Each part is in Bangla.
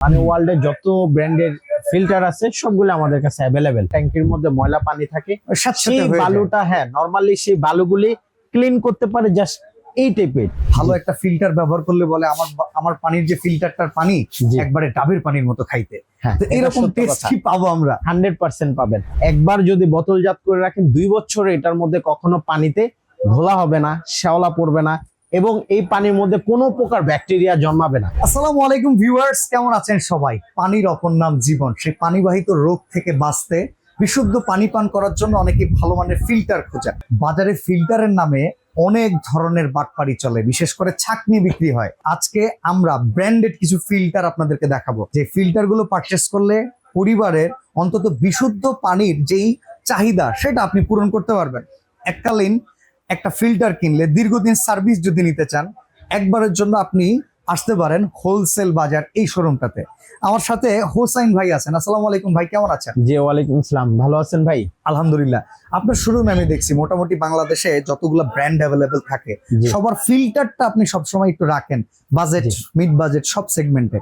মানে ওয়ার্ল্ডে যত ব্র্যান্ডের ফিল্টার আছে সবগুলো আমাদের কাছে অ্যাভেলেবেল ট্যাঙ্কির মধ্যে ময়লা পানি থাকে। সেই বালুটা হ্যাঁ নর্মালি সেই বালুগুলি ক্লিন করতে পারে জাস্ট এই টাইপের ভালো একটা ফিল্টার ব্যবহার করলে বলে আমার আমার পানির যে ফিল্টারটার পানি। একবারে ডাবের পানির মতো খাইতে। হ্যাঁ তো এরকম টেস্ট কি পাবো আমরা। হান্ড্রেড পার্সেন্ট পাবেন। একবার যদি বোতলজাত করে রাখেন দুই বছর এটার মধ্যে কখনো পানিতে ঘোলা হবে না শ্যাওলা পড়বে না। এবং এই পানির মধ্যে কোনো প্রকার ব্যাকটেরিয়া জন্মাবে না। আসসালামু আলাইকুম ভিউয়ার্স, কেমন আছেন সবাই? পানির অপর নাম জীবন। সেই পানিবাহিত রোগ থেকে বাঁচতে বিশুদ্ধ পানি পান করার জন্য অনেকে ভালো মানের ফিল্টার খোঁজেন বাজারে ফিল্টারের নামে অনেক ধরনের বাটপাড়ি চলে, বিশেষ করে ছাকনি বিক্রি হয়। আজকে আমরা ব্র্যান্ডেড কিছু ফিল্টার আপনাদেরকে দেখাবো। যে ফিল্টারগুলো পারচেস করলে পরিবারের অন্তত বিশুদ্ধ পানির যেই চাহিদা, সেটা আপনি পূরণ করতে পারবেন। এককালীন একটা ফিল্টার কিনলে দীর্ঘদিন সার্ভিস যদি নিতে চান একবারের জন্য আপনি আসতে পারেন হোলসেল বাজার এই শোরুমটাতে আমার সাথে হোসাইন ভাই আছেন। আসসালামু আলাইকুম ভাই কেমন আছেন? জি ওয়ালাইকুম আসসালাম। ভালো আছেন ভাই? আলহামদুলিল্লাহ। আপনার শোরুমে আমি দেখছি মোটামুটি বাংলাদেশে যতগুলো ব্র্যান্ড অ্যাভেলেবেল থাকে সবার ফিল্টারটা আপনি সবসময় একটু রাখেন বাজেট। মিড বাজেট সব সেগমেন্টে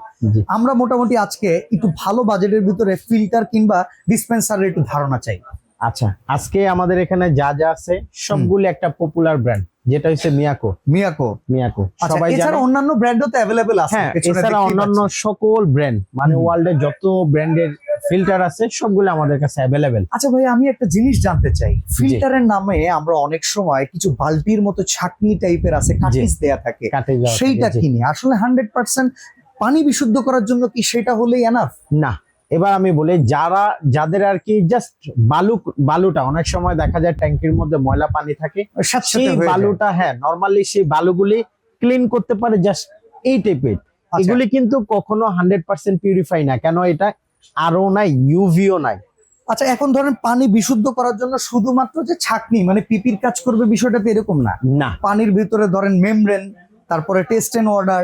আমরা মোটামুটি আজকে একটু ভালো বাজেটের ভিতরে ফিল্টার কিংবা ডিসপেন্সারের একটু ধারণা চাই। আচ্ছা আজকে আমাদের এখানে যা যা আছে সবগুলো একটা পপুলার ব্র্যান্ড যেটা হচ্ছে মিয়াকো মিয়াকো মিয়াকো আচ্ছা সবাই জানে? এছাড়া অন্যান্য ব্র্যান্ডও তো অ্যাভেলেবেল আছে হ্যাঁ এছাড়া অন্যান্য সকল ব্র্যান্ড মানে হুম। ওয়ার্ল্ডে যত ব্র্যান্ডের ফিল্টার আছে সবগুলো আমাদের কাছে অ্যাভেলেবেল আচ্ছা ভাই আমি একটা জিনিস জানতে চাই। ফিল্টারের নামে আমরা অনেক সময় কিছু বালতির মতো ছাকনি টাইপের আছে কাটিস দেয়া থাকে। সেইটা। কিনি আসলে হান্ড্রেড পার্সেন্ট পানি বিশুদ্ধ করার জন্য কি সেটা হলেই এনাফ না। এবার আমি বলি যারা যাদের আর কি জাস্ট বালু বালুটা অনেক সময় দেখা যায় ট্যাঙ্কির মধ্যে ময়লা পানি থাকে সেই বালুটা হ্যাঁ নর্মালি সেই বালুগুলি ক্লিন করতে পারে জাস্ট এই টাইপের আচ্ছা। এগুলি কিন্তু কখনো হান্ড্রেড পার্সেন্ট পিউরিফাই না কেন এটা আরও নাই ইউভিও নাই। আচ্ছা এখন ধরেন পানি বিশুদ্ধ করার জন্য শুধুমাত্র যে ছাকনি মানে পিপির কাজ করবে বিষয়টা তো এরকম না? না। পানির ভিতরে ধরেন মেমব্রেন তারপরে টেস্ট এন্ড অর্ডার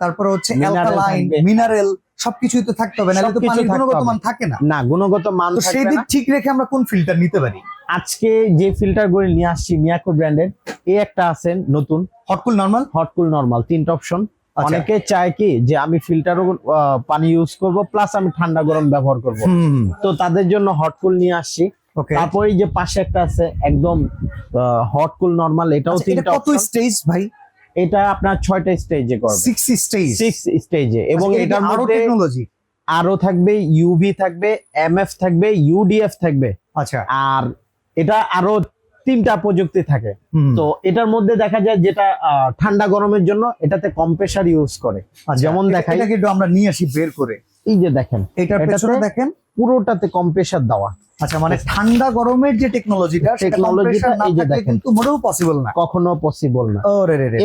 তারপরে হচ্ছে অ্যালকালাইন মিনারেল সবকিছুই তো থাকতে হবে নাহলে তো পানির গুণগত মান থাকে না। না গুণগত মান সেই দিক ঠিক রেখে আমরা কোন ফিল্টার নিতে পারি? আজকে যে ফিল্টারগুলো নিয়ে আসছি মিয়াকো ব্র্যান্ডের এই একটা আছে নতুন। Hot cool normal hot cool normal তিনটা অপশন আচ্ছা। অনেকে চায় কি যে আমি ফিল্টারও পানি ইউজ করব প্লাস আমি ঠান্ডা গরম ব্যবহার করব। তো তাদের জন্য হটকুল নিয়ে আসছি। তারপরে যে পাশে একটা আছে একদম হটকুল নরমাল এটাও আচ্ছা, তিনটা কত স্টেজ ভাই? এটা আপনার ছয়টা স্টেজে করবে। সিক্স স্টেজ সিক্স স্টেজে এবং এটার আরও মধ্যে টেকনোলজি আরও থাকবে ইউভি থাকবে এমএফ থাকবে ইউডিএফ থাকবে। আচ্ছা। আর এটা আরও তিনটা প্রযুক্তি থাকে। তো এটার মধ্যে দেখা যায় যেটা ঠান্ডা গরমের জন্য এটাতে কম্প্রেসার ইউজ করে। আচ্ছা, যেমন এটা- দেখাই- এটাকে একটু আমরা নিয়ে আসি বের করে। এই যে দেখেন এটা পেছনে দেখেন। পুরোটাতে কম্প্রেসার দেওয়া। আচ্ছা মানে ঠান্ডা গরমের যে টেকনোলজিটা Technology-টা এই যে দেখেন। কিন্তু মোটেও পসিবল না। কখনো পসিবল না।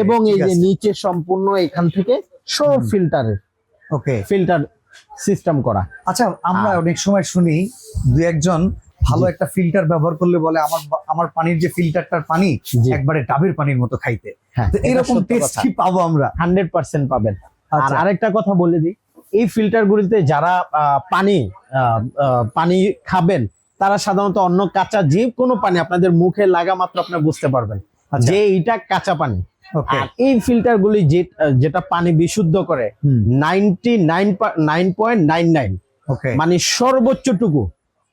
এবং এই যে নিচে সম্পূর্ণ এখান থেকে সব ফিল্টারের ওকে ফিল্টার সিস্টেম করা। আচ্ছা আমরা অনেক সময় শুনি দু একজন ভালো একটা ফিল্টার ব্যবহার করলে বলে আমার আমার পানির যে ফিল্টারটার পানি একবারে ডাবের পানির মতো খাইতে। হ্যাঁ তো এরকম টেস্ট কি পাবো আমরা। হান্ড্রেড পার্সেন্ট পাবেন। আর আচ্ছা। আরেকটা কথা বলে দিই এই ফিল্টার গুলিতে যারা আহ, পানি পানি খাবেন তারা সাধারণত অন্য কাঁচা যে কোনো পানি আপনাদের মুখে লাগা মাত্র আপনি বুঝতে পারবেন। আচ্ছা। যে এইটা কাঁচা পানি। আর এই ফিল্টার গুলি যেটা পানি বিশুদ্ধ করে ninety nine point nine nine. মানে সর্বোচ্চটুকু।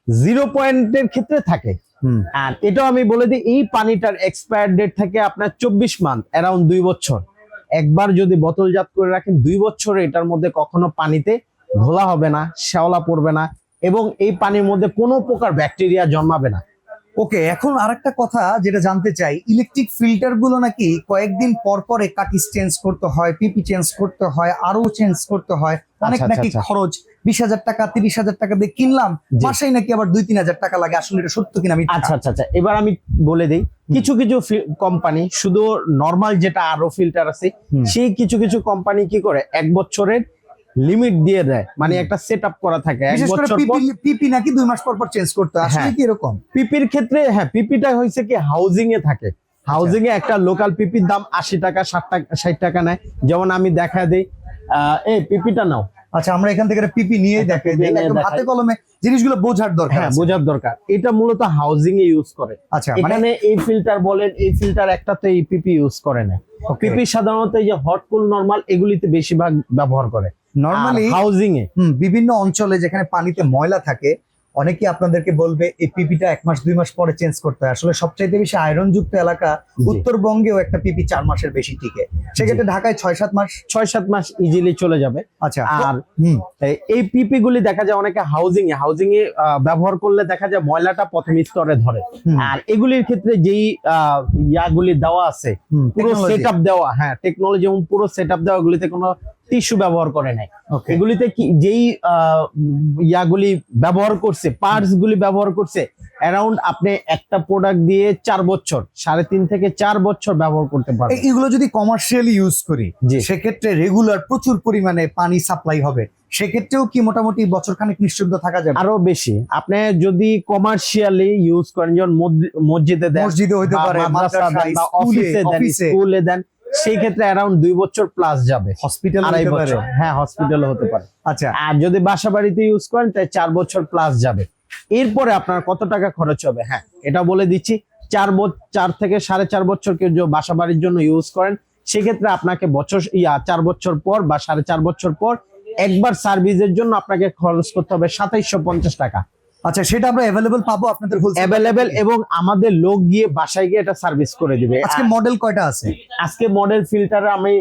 জিরো পয়েন্টের ক্ষেত্রে থাকে। আর এটাও আমি বলে দিই এই পানিটার এক্সপায়ার ডেট থাকে আপনার চব্বিশ মান্থ অ্যারাউন্ড দুই বছর। একবার যদি বোতলজাত করে রাখেন দুই বছর এটার মধ্যে কখনো পানিতে ঘোলা হবে না শ্যাওলা পড়বে না। এবং এই পানির মধ্যে কোনো প্রকার ব্যাকটেরিয়া জন্মাবে না ওকে এখন আরেকটা কথা যেটা জানতে চাই ইলেকট্রিক ফিল্টারগুলো নাকি কয়েকদিন পর পরে কাটিস চেঞ্জ করতে হয় পিপি চেঞ্জ করতে হয় আরও চেঞ্জ করতে হয় অনেক আচ্ছা, নাকি আচ্ছা। খরচ বিশ হাজার টাকা তিরিশ হাজার টাকা দিয়ে কিনলাম। মাসেই নাকি আবার দুই তিন হাজার টাকা লাগে আসলে এটা সত্য কিনা আমি আচ্ছা আচ্ছা আচ্ছা এবার আমি বলে দিই কিছু কিছু কোম্পানি শুধু নর্মাল যেটা আরও ফিল্টার আছে সেই কিছু কিছু কোম্পানি কি করে এক বছরের লিমিট দিয়ে দেয় মানে একটা সেট আপ করা থাকে পিপি নাকি দুই মাস পর পর চেঞ্জ করতে হয় আসলে হ্যাঁ। কি এরকম পিপির ক্ষেত্রে হ্যাঁ পিপিটা হয়েছে কি হাউজিং এ থাকে হাউজিং এ একটা লোকাল পিপির দাম আশি টাকা ষাট টাকা ষাট টাকা নেয় যেমন আমি দেখা দিই এই পিপিটা নাও আচ্ছা আমরা এখান থেকে পিপি নিয়ে দেখে হাতে কলমে জিনিসগুলো বোঝার দরকার হ্যাঁ বোঝার দরকার এটা মূলত হাউজিং এ ইউজ করে আচ্ছা মানে এখানে এই ফিল্টার বলেন এই ফিল্টার একটাতে এই পিপি ইউজ করে না পিপি সাধারণত এই যে হট কুল নরমাল এগুলিতে বেশিরভাগ ব্যবহার করে নর্মালি হাউজিং এ? বিভিন্ন অঞ্চলে যেখানে পানিতে ময়লা থাকে অনেকে আপনাদেরকে বলবে এই পিপিটা এক মাস দুই মাস পরে চেঞ্জ করতে হয়। আসলে সবচাইতে বেশি আয়রন যুক্ত এলাকা উত্তরবঙ্গেও একটা পিপি চার মাসের বেশি টিকে। সেক্ষেত্রে ঢাকায় ছয় সাত মাস। ছয় সাত মাস ইজিলি চলে যাবে। আচ্ছা আর এই- পিপি গুলি দেখা যায় অনেকে হাউজিং এ। হাউজিং এ ব্যবহার করলে দেখা যায় ময়লাটা প্রথম স্তরে ধরে। আর এগুলির ক্ষেত্রে যেই আহ, ইয়াগুলি দেওয়া আছে পুরো। সেট দেওয়া হ্যাঁ টেকনোলজি এবং পুরো সেট দেওয়া এগুলিতে কোনো টিস্যু ব্যবহার করে নাই। এগুলিতে কি যেই ইয়াগুলি ব্যবহার করছে পার্টস গুলি ব্যবহার করছে অ্যারাউন্ড আপনি একটা প্রোডাক্ট দিয়ে চার বছর সাড়ে তিন থেকে চার বছর ব্যবহার করতে পারবেন। এগুলো যদি কমার্শিয়ালি ইউজ করি। সেক্ষেত্রে রেগুলার প্রচুর পরিমাণে পানি সাপ্লাই হবে। সেক্ষেত্রেও কি মোটামুটি বছর খানিক নিশ্চিন্ত থাকা যাবে? আরও বেশি। আপনি যদি কমার্শিয়ালি ইউজ করেন যেমন মসজিদে দেন মসজিদে হইতে পারে মাদ্রাসা দেন বা অফিসে দেন স্কুলে দেন সেই ক্ষেত্রে অ্যারাউন্ড দুই বছর প্লাস যাবে। হসপিটাল আড়াই বছর। হ্যাঁ হসপিটাল হতে পারে। আচ্ছা। আর যদি বাসা বাড়িতে ইউজ করেন তাই চার বছর প্লাস যাবে। এরপরে আপনার কত টাকা খরচ হবে? হ্যাঁ এটা বলে দিচ্ছি। চার বছর চার থেকে সাড়ে চার বছর কেউ বাসা বাড়ির জন্য ইউজ করেন সেক্ষেত্রে আপনাকে বছর ইয়া চার বছর পর বা সাড়ে চার বছর পর একবার সার্ভিসের জন্য আপনাকে খরচ করতে হবে সাতাইশশো পঞ্চাশ টাকা। আচ্ছা সেটা আমরা অ্যাভেলেবল পাবো আপনাদের হোলসেল অ্যাভেলেবেল এবং আমাদের লোক গিয়ে বাসায় গিয়ে এটা সার্ভিস করে দিবে। আজকে মডেল কয়টা আছে? আজকে মডেল ফিল্টার আমি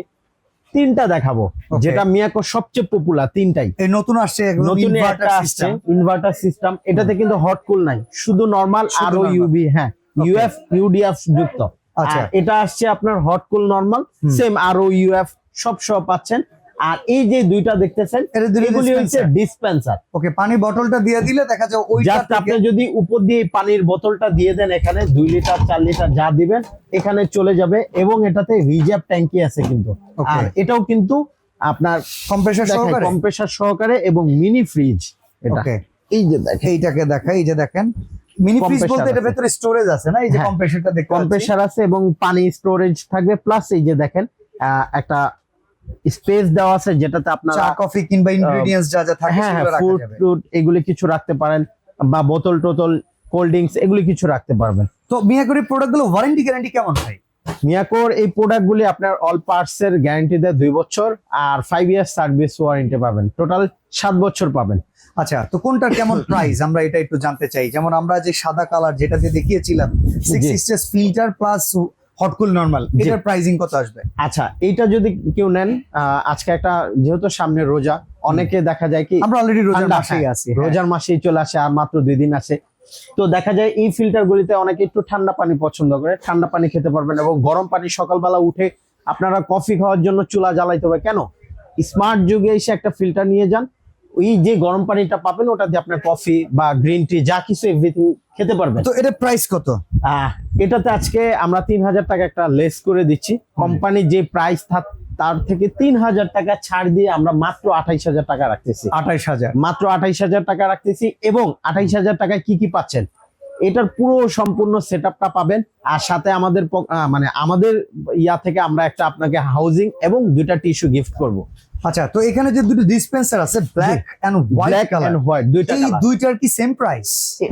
তিনটা দেখাবো. যেটা মিয়াকো সবচেয়ে পপুলার তিনটাই। এই নতুন আসছে নতুন ইনভার্টার একটা আসছে সিস্টেম ইনভার্টার সিস্টেম এটাতে কিন্তু হট কুল নাই শুধু নরমাল আর normal। ইউবি হ্যাঁ ইউএফ ইউডিএফ যুক্ত। আচ্ছা। এটা আসছে আপনার হট কুল নরমাল সেম আর ও ইউএফ সব সব পাচ্ছেন। আর এই যে দুইটা দেখতেছেন এগুলি হচ্ছে ডিসপেন্সার ওকে পানি বটলটা দিয়ে দিলে দেখা যায় ওইটা জাস্ট আপনি যদি উপর দিয়ে পানির বোতলটা দিয়ে দেন এখানে দুই লিটার চার লিটার যা দিবেন এখানে চলে যাবে এবং এটাতে রিজার্ভ ট্যাঙ্কি আছে কিন্তু। আর এটাও কিন্তু আপনার কম্প্রেসার সহকারে? কম্প্রেসার সহকারে এবং মিনি ফ্রিজ এটা। এই যে দেখেন। এইটাকে দেখা এই যে দেখেন। মিনি ফ্রিজ বলতে এটা। ভেতরে স্টোরেজ আছে না? এই যে হ্যাঁ। কম্প্রেসারটা দেখতে কম্প্রেসার আছে এবং পানি স্টোরেজ থাকবে। প্লাস এই যে দেখেন আহ, একটা স্পেস দেওয়া আছে যেটাতে আপনারা চা কফি কিংবা ইনগ্রেডিয়েন্টস যা যা থাকে হ্যাঁ হ্যাঁ সেগুলো রাখা ফুড যাবে। টুড এগুলি কিছু রাখতে পারেন বা বোতল টোতল কোল্ড ড্রিঙ্কস এগুলি কিছু রাখতে পারবেন। তো মিয়াকরি প্রোডাক্টগুলো ওয়ারেন্টি গ্যারান্টি কেমন ভাই? মিয়াকোর এই প্রোডাক্টগুলি আপনার অল পার্টস এর গ্যারান্টি দেয় দুই বছর আর ফাইভ ইয়ার্স সার্ভিস ওয়ারেন্টি পাবেন। টোটাল সাত বছর পাবেন। আচ্ছা তো কোনটার কেমন প্রাইস আমরা এটা একটু জানতে চাই। যেমন আমরা যে সাদা কালার যেটাতে দেখিয়েছিলাম six G. সিস্টেস filter plus hot cool normal. এটার প্রাইসিং কত আসবে? আচ্ছা এইটা যদি কেউ নেন আজকে একটা যেহেতু সামনে রোজা অনেকে দেখা যায় কি আমরা অলরেডি রোজার মাসেই আছি হ্যাঁ। রোজার মাসেই চলে আসে আর মাত্র দুই দিন আছে। তো দেখা যায় এই ফিল্টার গুলিতে অনেকে একটু ঠান্ডা পানি পছন্দ করে ঠান্ডা পানি খেতে পারবেন এবং গরম পানি সকালবেলা উঠে আপনারা কফি খাওয়ার জন্য চুলা জ্বালাইতে হবে। কেন? স্মার্ট যুগে এসে একটা ফিল্টার নিয়ে যান ওই যে গরম পানিটা পাবেন ওটা দিয়ে আপনার কফি বা গ্রিন টি যা কিছু এভরিথিং খেতে পারবেন। তো এটা প্রাইস কত? আহ, এটাতে আজকে আমরা তিন হাজার টাকা একটা লেস করে দিচ্ছি। কোম্পানির যে প্রাইস তার থেকে তিন হাজার টাকা ছাড় দিয়ে আমরা মাত্র আঠাইশ হাজার টাকা রাখতেছি। আঠাইশ হাজার। মাত্র আঠাইশ হাজার টাকা রাখতেছি এবং আঠাইশ হাজার টাকায় কি কি পাচ্ছেন? এটার পুরো সম্পূর্ণ সেট পাবেন। আর সাথে আমাদের মানে আমাদের ইয়া থেকে আমরা একটা আপনাকে হাউজিং এবং দুইটা টিস্যু গিফট করব। আচ্ছা তো এখানে যে দুটো ডিসপেন্সার আছে black and white colour white দুইটা এই দুইটার কি সেম প্রাইস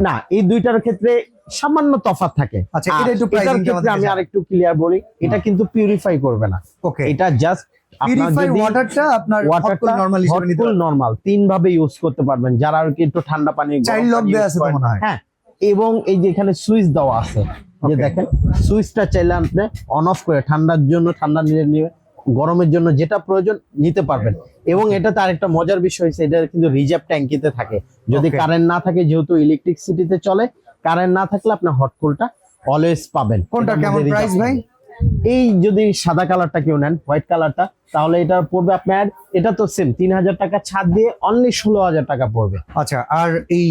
না এই দুইটার ক্ষেত্রে সামান্য তফাৎ থাকে। আচ্ছা, এটা একটু ক্ষেত্রে আমি আরেকটু ক্লিয়ার বলি এটা কিন্তু পিউরিফাই করবে না। ওকে এটা জাস্ট পিউরিফাই ওয়াটারটা আপনার ওয়াটারটা নরমাল হিসেবে নিতে নরমাল তিন ভাবে ইউজ করতে পারবেন। যারা আর কি একটু ঠান্ডা পানি দেয়া আছে মনে হয়। হ্যাঁ এবং এই যে এখানে সুইচ দেওয়া আছে যে দেখেন সুইচটা চাইলে আপনি অন অফ করে ঠান্ডার জন্য ঠান্ডা নিয়ে নিয়ে গরমের জন্য যেটা প্রয়োজন নিতে পারবেন। এবং এটাতে আরেকটা মজার বিষয় হচ্ছে এটা কিন্তু রিজার্ভ ট্যাঙ্কিতে থাকে। যদি কারেন্ট না থাকে যেহেতু ইলেকট্রিসিটিতে চলে কারেন্ট না থাকলে আপনি হটকুলটা অলওয়েজ পাবেন। কোনটা কেমন প্রাইস ভাই? এই যদি সাদা কালারটা কেউ নেন হোয়াইট কালারটা তাহলে এটা পড়বে আপনার এটা তো সেম তিন হাজার টাকা ছাড় দিয়ে অনলি ষোলো হাজার টাকা পড়বে। আচ্ছা আর এই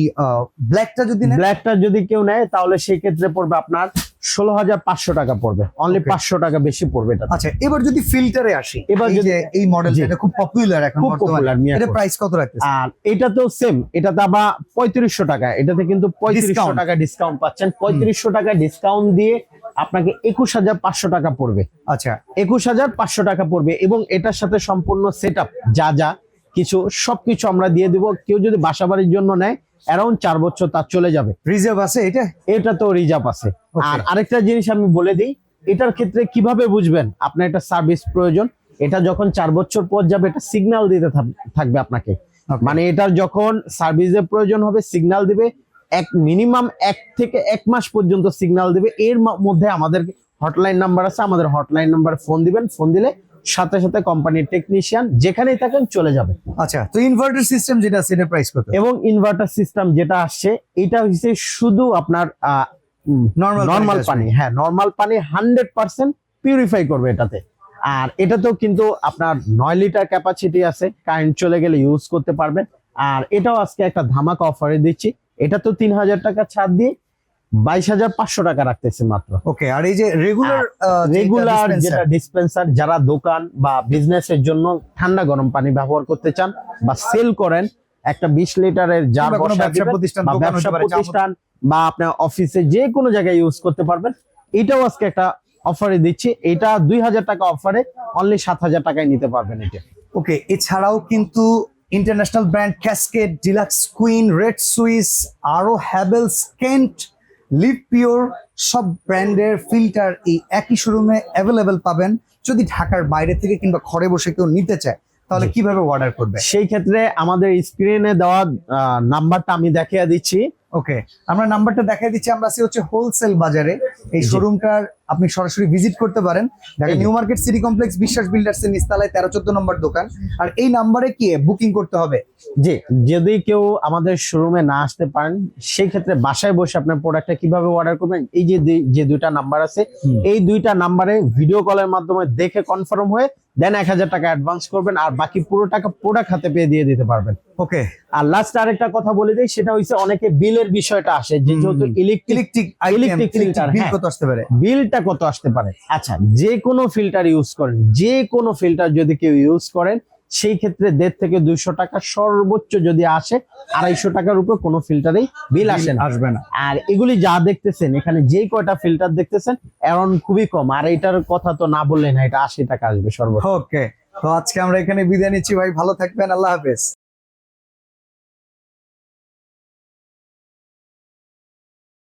ব্ল্যাকটা যদি নেন? ব্ল্যাকটা যদি কেউ নেয় তাহলে সেই ক্ষেত্রে পড়বে আপনার ষোলো হাজার পাঁচশো টাকা পড়বে। অনলি. পাঁচশো টাকা বেশি পড়বে এটা আচ্ছা এবার যদি ফিল্টারে আসি এবার যদি এই মডেল। এটা খুব পপুলার এখন খুব মিয়াকো। এটা প্রাইস কত রাখতেছে? আর এটা তো সেম এটাতে আবার পঁয়ত্রিশশো টাকা এটাতে কিন্তু পঁয়ত্রিশশো। টাকা ডিসকাউন্ট পাচ্ছেন। পঁয়ত্রিশশো টাকা ডিসকাউন্ট দিয়ে আপনাকে একুশ হাজার পাঁচশো টাকা পড়বে। আচ্ছা। একুশ হাজার পাঁচশো টাকা পড়বে এবং এটার সাথে সম্পূর্ণ সেট যা যা কিছু সবকিছু আমরা দিয়ে দিব। কেউ যদি বাসা বাড়ির জন্য নেয় অ্যারাউন্ড চার বছর তার চলে যাবে। রিজার্ভ আছে এটা? এটা তো রিজার্ভ আছে। আর আরেকটা জিনিস আমি বলে দিই এটার ক্ষেত্রে কীভাবে বুঝবেন? আপনার একটা সার্ভিস প্রয়োজন। এটা যখন চার বছর পর যাবে এটা সিগন্যাল দিতে থাক- থাকবে আপনাকে। মানে এটার যখন সার্ভিসের প্রয়োজন হবে সিগন্যাল দিবে এক মিনিমাম এক থেকে এক মাস পর্যন্ত সিগন্যাল দিবে। এর মধ্যে আমাদের হটলাইন নাম্বার আছে আমাদের হটলাইন নাম্বারে ফোন দিবেন। ফোন দিলে সাথে সাথে কোম্পানির টেকনিশিয়ান যেখানেই থাকেন চলে যাবে আচ্ছা তো ইনভার্টার সিস্টেম যেটা আছে এটার প্রাইস কত? এবং ইনভার্টার সিস্টেম যেটা আসছে এটা হচ্ছে শুধু আপনার Normal নর্মাল পানি। হ্যাঁ নর্মাল পানি হান্ড্রেড পার্সেন্ট পিউরিফাই করবে এটাতে। আর এটাতেও কিন্তু আপনার নয় লিটার ক্যাপাসিটি আছে কারেন্ট চলে গেলে ইউজ করতে পারবেন। আর এটাও আজকে একটা ধামাকা অফারে দিচ্ছি। এটা তো তিন হাজার টাকা ছাড় দিয়ে বাইশ হাজার পাঁচশো টাকা রাখতেছে মাত্র। ওকে আর এই যে রেগুলার রেগুলার যেটা ডিসপেন্সার যারা দোকান বা বিজনেসের জন্য ঠান্ডা গরম পানি ব্যবহার করতে চান বা সেল করেন একটা বিশ লিটারের জার ব্যবসা প্রতিষ্ঠান, ব্যবসা প্রতিষ্ঠান বা আপনার অফিসে যে কোনো জায়গায় ইউজ করতে পারবেন। এটাও আজকে একটা অফারে দিচ্ছি। এটা দুই হাজার টাকা অফারে অনলি সাত হাজার টাকায় নিতে পারবেন এটা। ওকে এছাড়াও কিন্তু international brand casket deluxe queen red Swiss আরও হ্যাভেলস কেন্ট লিভ পিওর সব ব্র্যান্ডের ফিল্টার এই একই শোরুমে অ্যাভেলেবেল পাবেন। যদি ঢাকার বাইরে থেকে কিংবা ঘরে বসে কেউ নিতে চায় তাহলে কীভাবে অর্ডার করবে? সেই ক্ষেত্রে আমাদের স্ক্রিনে দেওয়া নাম্বারটা আমি দেখিয়ে দিচ্ছি। ওকে আমরা নাম্বারটা দেখিয়ে দিচ্ছি। আমরা আছি হচ্ছে হোলসেল বাজারে। এই শোরুমটার আপনি সরাসরি ভিজিট করতে পারেন। Dhaka new market city complex Biswas builders এর নিস্তালায় তেরো চোদ্দ নম্বর দোকান। আর এই নাম্বারে কি বুকিং করতে হবে? যে যদি কেউ আমাদের শোরুমে না আসতে পারেন সেই ক্ষেত্রে বাসায় বসে আপনার প্রোডাক্টটা কীভাবে অর্ডার করবেন এই যে যে দুইটা নাম্বার আছে এই দুইটা নাম্বারে ভিডিও কলের মাধ্যমে দেখে কনফার্ম হয়ে দেন এক হাজার টাকা অ্যাডভান্স করবেন আর বাকি পুরো টাকা প্রোডাক্ট হাতে পেয়ে দিয়ে দিতে পারবেন। ওকে আর লাস্ট আরেকটা কথা বলে দিই সেটা হচ্ছে অনেকে বিলের বিষয়টা আসে যে। যেহেতু ইলেকট্রিক ইলেকট্রিক filter, বিল। কত আসতে পারে? বিলটা কত আসতে পারে? আচ্ছা যে কোনো ফিল্টার ইউজ করেন যে কোনো ফিল্টার যদি কেউ ইউজ করেন সেই ক্ষেত্রে দেড় থেকে দুইশো টাকা সর্বোচ্চ যদি আসে আড়াইশো টাকার উপরে কোনো ফিল্টারেই বিল আসে না। আসবে না। আর এগুলি যা দেখতেছেন এখানে যে কয়টা ফিল্টার দেখতেছেন অ্যারাউন্ড খুবই কম। আর এটার কথা তো না বললেন না এটা আশি টাকা আসবে সর্বোচ্চ। ওকে তো আজকে আমরা এখানে বিদায় নিচ্ছি। ভাই ভালো থাকবেন। আল্লাহ হাফেজ।